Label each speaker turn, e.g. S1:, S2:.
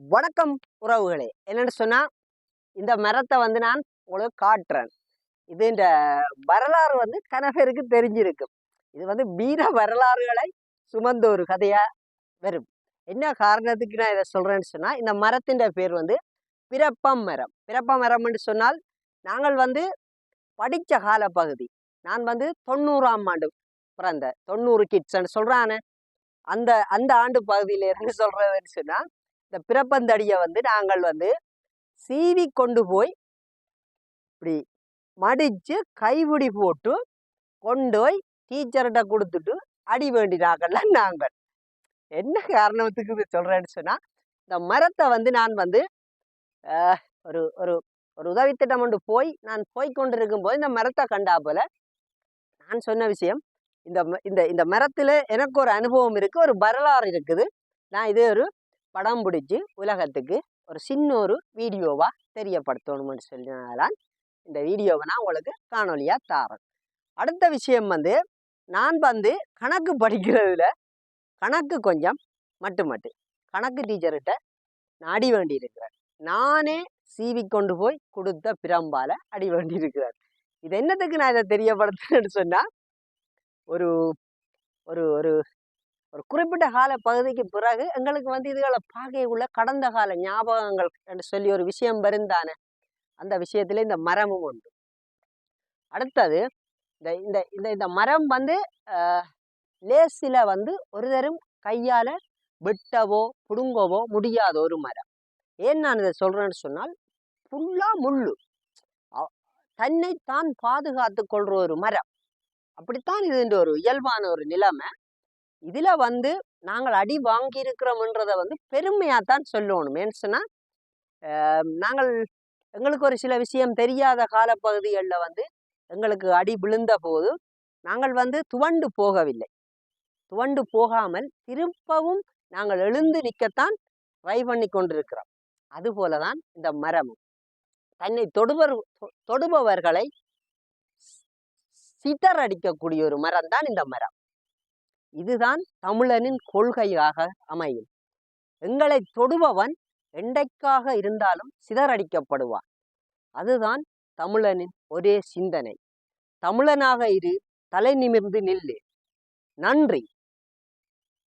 S1: வணக்கம் உறவுகளே. என்னன்னு சொன்னா இந்த மரத்தை வந்து நான் உங்களுக்கு காட்டுறேன். இது இந்த வரலாறு வந்து கனபேருக்கு தெரிஞ்சிருக்கும் இது வந்து வீர வரலாறுகளை சுமந்த ஒரு கதையா வரும். என்ன காரணத்துக்கு நான் இதை சொல்றேன்னு சொன்னா இந்த மரத்தின் பேர் வந்து பிறப்பம் மரம். பிறப்பம் மரம்னு சொன்னால் நாங்கள் வந்து படித்த கால பகுதி நான் வந்து தொண்ணூறாம் ஆண்டு பிறந்த தொண்ணூறு கிட்ஸ்ன்னு சொல்கிறானே அந்த அந்த ஆண்டு பகுதியில் இருந்து சொல்கிறதுன்னு சொன்னால் இந்த பிறப்பந்தடியை வந்து நாங்கள் வந்து சீவி கொண்டு போய் இப்படி மடித்து கைவிடி போட்டு கொண்டு போய் டீச்சர்கிட்ட கொடுத்துட்டு அடி வேண்டினாங்கள்ல நாங்கள். என்ன காரணத்துக்கு இது சொன்னால் இந்த மரத்தை வந்து நான் வந்து ஒரு ஒரு ஒரு ஒரு உதவித்திட்டம் கொண்டு போய் நான் போய் கொண்டிருக்கும் போது இந்த மரத்தை கண்டா போல நான் சொன்ன விஷயம் இந்த இந்த இந்த மரத்தில் எனக்கு ஒரு அனுபவம் இருக்குது ஒரு வரலாறு இருக்குது. நான் இது ஒரு படம் பிடிச்சி உலகத்துக்கு ஒரு சின்ன ஒரு வீடியோவாக தெரியப்படுத்தணும்னு சொல்லினால்தான் இந்த வீடியோவை நான் உங்களுக்கு காணொலியாக தாரேன் அடுத்த விஷயம் வந்து நான் வந்து கணக்கு படிக்கிறதுல கணக்கு கொஞ்சம் மட்டு மட்டு கணக்கு டீச்சர்கிட்ட நான் அடி வேண்டி இருக்கிறேன் நானே சீவி கொண்டு போய் கொடுத்த பிரம்பால அடி வேண்டி இருக்கிறேன் இது என்னத்துக்கு நான் இதை தெரியப்படுத்துறேன்னு சொன்னால் ஒரு ஒரு ஒரு குறிப்பிட்ட கால பகுதிக்கு பிறகு எங்களுக்கு வந்து இதுகளை பார்க்கக்குள்ள கடந்த கால ஞாபகங்கள் என்று சொல்லி ஒரு விஷயம் வருந்தானே. அந்த விஷயத்துல இந்த மரமும் உண்டு. அடுத்தது இந்த இந்த இந்த இந்த மரம் வந்து லேசில வந்து ஒரு தரும் கையால வெட்டவோ புடுங்கவோ முடியாத ஒரு மரம். ஏன் நான் இதை சொல்றேன்னு சொன்னால் புல்லா முள்ளு. தன்னை தன்னைத்தான் பாதுகாத்து கொள்ற ஒரு மரம். அப்படித்தான் இது ஒரு இயல்பான ஒரு நிலைமை. இதில் வந்து நாங்கள் அடி வாங்கியிருக்கிறோம்ன்றதை வந்து பெருமையாக தான் சொல்லணும். ஏன்னு சொன்னால் நாங்கள் எங்களுக்கு ஒரு சில விஷயம் தெரியாத காலப்பகுதிகளில் வந்து எங்களுக்கு அடி விழுந்த போது நாங்கள் வந்து துவண்டு போகவில்லை. துவண்டு போகாமல் திரும்பவும் நாங்கள் எழுந்து நிற்கத்தான் ட்ரை பண்ணி கொண்டிருக்கிறோம். அதுபோல தான் இந்த மரமும். தன்னை தொடுபவர் தொ- தொடுபவர்களை சிதறடிக்கக்கூடிய ஒரு மரம் தான் இந்த மரம். இதுதான் தமிழனின் கொள்கையாக அமையும். எங்களை தொடுபவன் எண்டைக்காக இருந்தாலும் சிதறடிக்கப்படுவான். அதுதான் தமிழனின் ஒரே சிந்தனை. தமிழனாக இரு தலை நிமிர்ந்து நில்லு. நன்றி.